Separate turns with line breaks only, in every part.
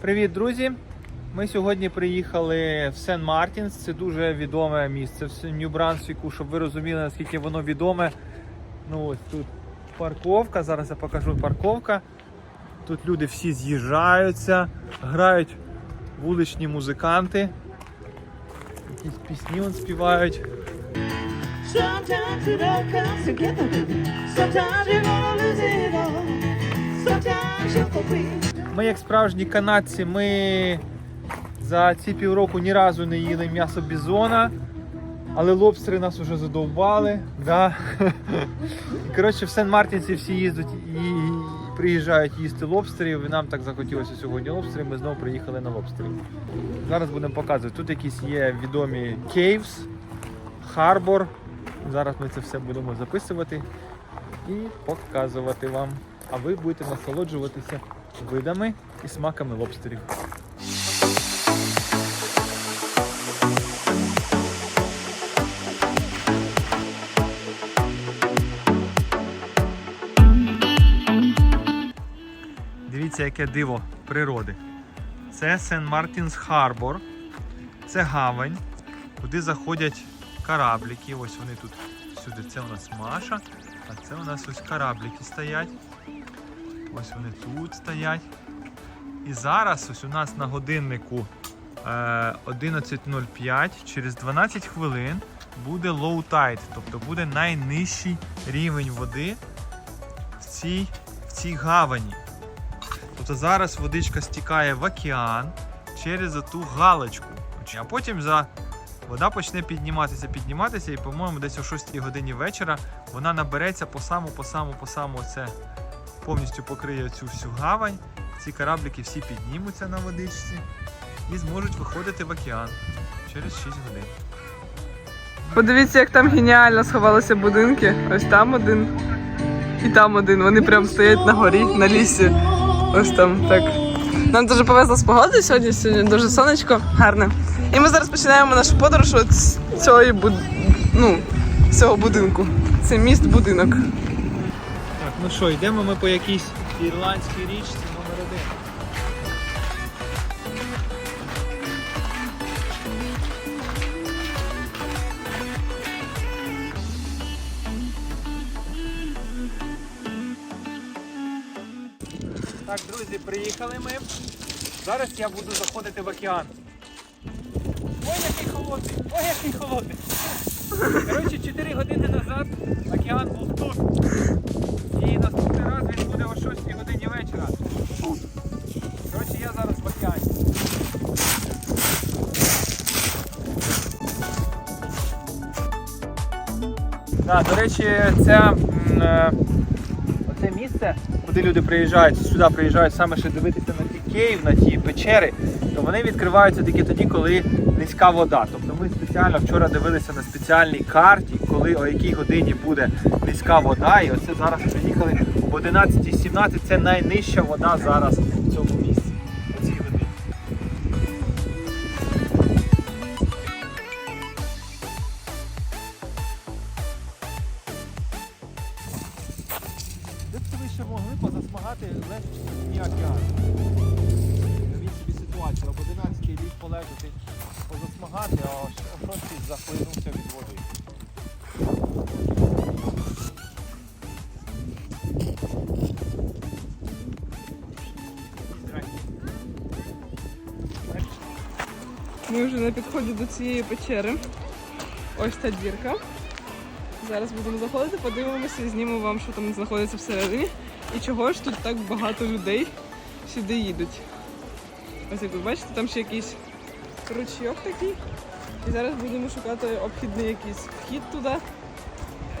Привіт, друзі! Ми сьогодні приїхали в Сен Мартінс. Це дуже відоме місце в Нью-Брансвіку, щоб ви розуміли, наскільки воно відоме. Ну ось тут парковка. Зараз я покажу парковка. Тут люди всі з'їжджаються, грають вуличні музиканти. Якісь пісні он співають.
Sometimes it all comes together. Sometimes you're gonna lose it all. Sometimes you're be.
Ми, як справжні канадці, ми за ці півроку ні разу не їли м'ясо бізона, але лобстери нас вже задовбали. Да. Коротше, в Сен-Мартінці всі їздять і, приїжджають їсти лобстерів. І нам так захотілося сьогодні лобстерів. Ми знову приїхали на лобстерів. Зараз будемо показувати. Тут якісь є відомі кейвс, харбор. Зараз ми це все будемо записувати і показувати вам. А ви будете насолоджуватися видами і смаками лобстерів. Дивіться, яке диво природи. Це Сен Мартінс Харбор. Це гавань, куди заходять корабліки. Ось вони тут сюди. Це у нас Маша, а це у нас ось корабліки стоять. Ось вони тут стоять. І зараз ось у нас на годиннику е, 11.05, через 12 хвилин буде low tide, тобто буде найнижчий рівень води в цій, в цій гавані. Тобто зараз водичка стікає в океан через ту галочку. А потім за вода почне підніматися, підніматися, і, по-моєму, десь о 6 годині вечора вона набереться по саму, по саму, по саму це повністю покриє цю всю гавань. Ці кораблики всі піднімуться на водичці і зможуть виходити в океан через 6 годин.
Подивіться, як там геніально сховалися будинки. Ось там один і там один. Вони прям стоять на горі, на лісі. Ось там так. Нам дуже повезло з погодою сьогодні. Сьогодні дуже сонечко, гарне. І ми зараз починаємо нашу подорож от з цієї буд... ну, цього будинку. Це міст будинок.
Так, ну що, йдемо ми по якійсь ірландській річці номер один. Так, друзі, приїхали ми. Зараз я буду заходити в океан. Ой, який холодний! Ой, який холодний! Коротше, 4 години назад океан був тут. І наступний раз він буде о 6 годині вечора. Коротше, я зараз океані. Так, до речі, це м, е, місце, куди люди приїжджають, сюди приїжджають саме ще дивитися на ті Київ, на ті печери, то вони відкриваються тільки тоді, коли низька вода. Тобто ми спеціально вчора дивилися на спеціальній карті, коли о якій годині буде низька вода. І оце зараз приїхали об 11.17. Це найнижча вода зараз в цьому місці. Де б ви ще могли позасмагати легше дні ситуацію, об 11 ліг полежати, позасмагати, а о 6 захлинувся від води.
Ми вже на підході до цієї печери. Ось та дірка. Зараз будемо заходити, подивимося і знімемо вам, що там знаходиться всередині. І чого ж тут так багато людей сюди їдуть. Ось як ви бачите, там ще якийсь ручйок такий. І зараз будемо шукати обхідний якийсь вхід туди.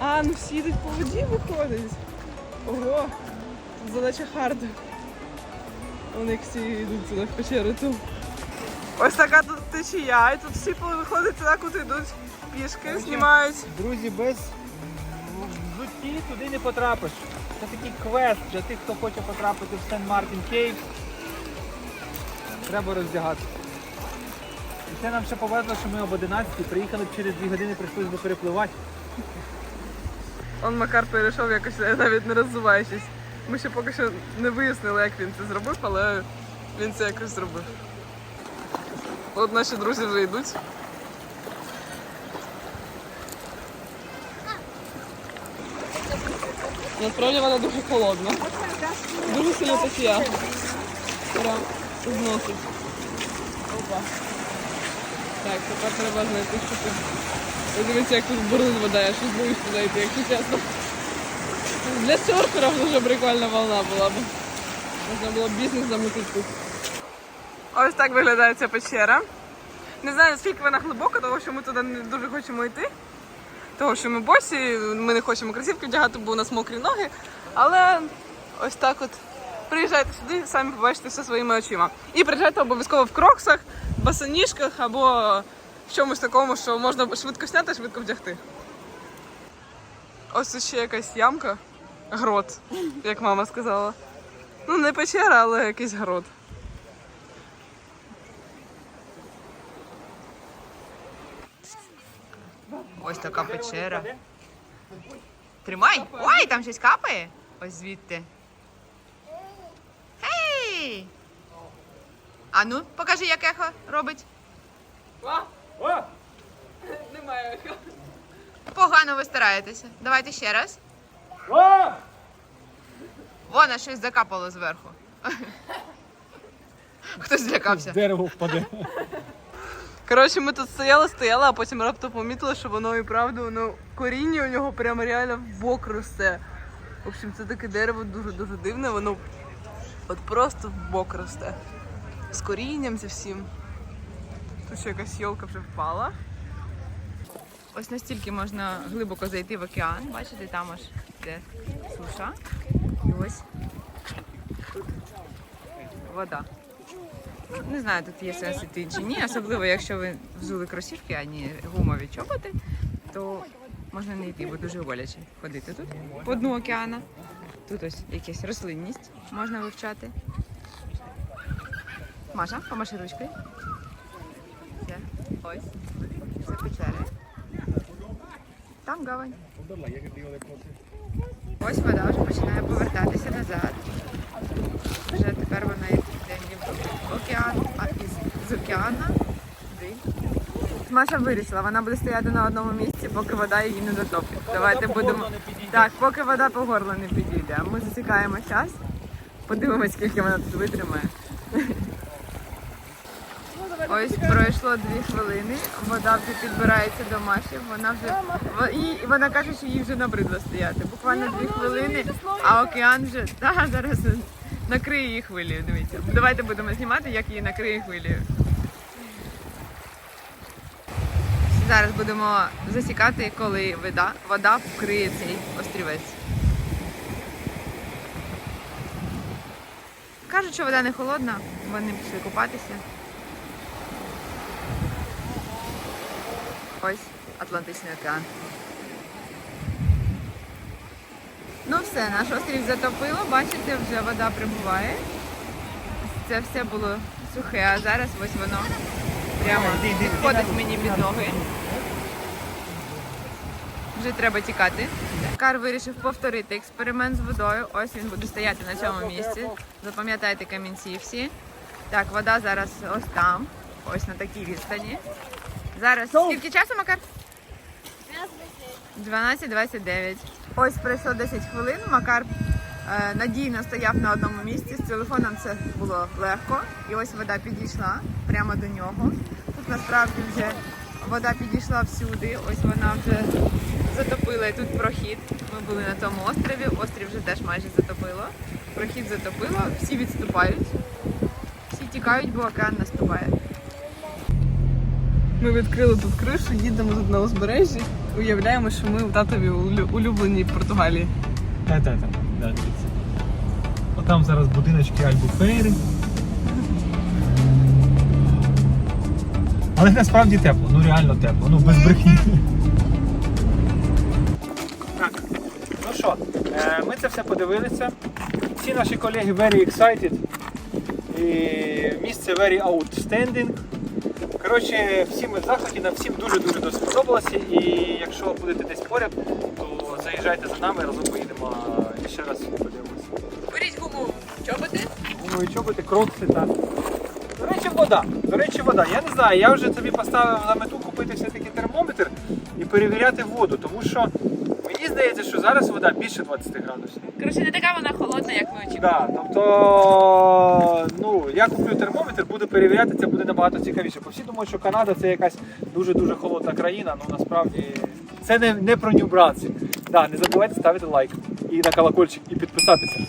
А, ну всі йдуть по воді виходить. Ого, тут задача харда. Вони як всі йдуть сюди в печеру ту. Ось така тут течія, і тут всі виходять туди, куди йдуть пішки, знімають.
Друзі, без взутті туди не потрапиш. Це такий квест для тих, хто хоче потрапити в Сен Мартін Кейв. Треба роздягатися. І це нам ще повезло, що ми об 11 приїхали б через 2 години, прийшлося би перепливати.
Он Макар перейшов якось навіть не роззуваючись. Ми ще поки що не вияснили, як він це зробив, але він це якось зробив. От наші друзі вже йдуть. Насправді вона дуже холодна. Дуже сильно течія. Прям зносить. Опа. Так, тепер треба знайти, що тут. Ви Дивіться, як тут бурлить вода, я щось боюсь туди йти, якщо чесно. Для серферів дуже прикольна волна була б. Можна було б бізнес замутити тут. Ось так виглядає ця печера. Не знаю, наскільки вона глибока, тому що ми туди не дуже хочемо йти. Того, що ми босі, ми не хочемо кросівки вдягати, бо у нас мокрі ноги. Але ось так от приїжджайте сюди, самі побачите все своїми очима. І приїжджайте обов'язково в кроксах, басаніжках або в чомусь такому, що можна швидко зняти, швидко вдягти. Ось тут ще якась ямка. Грот, як мама сказала. Ну, не печера, але якийсь грот.
Ось така печера. Тримай! Ой, там щось капає. Ось звідти. А ну, покажи, як ехо робить.
Немає. ехо.
Погано ви стараєтеся. Давайте ще раз. Вона щось закапало зверху. Хтось злякався.
Дерево впаде.
Коротше, ми тут стояли, стояли, а потім раптом помітили, що воно і правда, воно коріння у нього прямо реально в бок росте. В общем, це таке дерево дуже-дуже дивне, воно от просто в бок росте. З корінням зі всім. Тут ще якась йолка вже впала.
Ось настільки можна глибоко зайти в океан. Бачите, там аж де суша. І ось вода. Не знаю, тут є сенс іти чи ні, особливо якщо ви взули кросівки, а не гумові чоботи, то можна не йти, бо дуже боляче ходити тут по дну океану. Тут ось якась рослинність можна вивчати. Маша, помаши ручкою. Це ось. Це печери. Там гавань. Ось вода вже починає повертатися назад. Вже тепер вона йде не в океан, а із з океана. Маша вирішила, вона буде стояти на одному місці, поки вода її не затопить. Давайте будемо. Так, поки вода по горло не підійде. Ми засікаємо час. Подивимось, скільки вона тут витримає. Ось пройшло дві хвилини, вода вже підбирається до Маші, вона вже і вона каже, що їй вже набридло стояти. Буквально дві хвилини, а океан вже та, зараз накриє її хвилею. Дивіться. Давайте будемо знімати, як її накриє хвилею. Зараз будемо засікати, коли вода, вода вкриє цей острівець. Кажуть, що вода не холодна, вони пішли купатися. Ось Атлантичний океан. Ну все, наш острів затопило, бачите, вже вода прибуває. Це все було сухе, а зараз ось воно прямо підходить мені під ноги. Вже треба тікати. Кар вирішив повторити експеримент з водою. Ось він буде стояти на цьому місці. Запам'ятайте камінці всі. Так, вода зараз ось там, ось на такій відстані. Зараз скільки часу, Макар? 12.29. Ось пройшло 10 хвилин. Макар е, надійно стояв на одному місці. З телефоном це було легко. І ось вода підійшла прямо до нього. Тут насправді вже вода підійшла всюди. Ось вона вже затопила і тут прохід. Ми були на тому острові. Острів вже теж майже затопило. Прохід затопило, всі відступають, всі тікають, бо океан наступає.
Ми відкрили тут кришу, їдемо тут на узбережжі. Уявляємо, що ми у татові улюбленій Португалії.
Да, дивіться. Отам зараз будиночки Альбуфейри. Але насправді тепло, ну реально тепло, ну без брехні. Так, ну що, е, ми це все подивилися. Всі наші колеги very excited. І місце very outstanding. Коротше, всі ми в заході, нам всім дуже-дуже дуже сподобалося. І якщо будете десь поряд, то заїжджайте за нами, разом поїдемо і ще раз подивимося.
Беріть гуму чоботи,
Гумові чоботи, крокси та. До речі, вода. До речі, вода. Я не знаю, я вже собі поставив на мету купити все-таки термометр і перевіряти воду, тому що здається, що зараз вода більше 20 градусів.
Коротше, не така вона холодна, як ми очікували.
Да, тобто, ну, я куплю термометр, буду перевіряти, це буде набагато цікавіше. Бо всі думають, що Канада це якась дуже-дуже холодна країна, ну насправді це не, не про Нью-Брансвік. Да, не забувайте ставити лайк і на колокольчик і підписатися.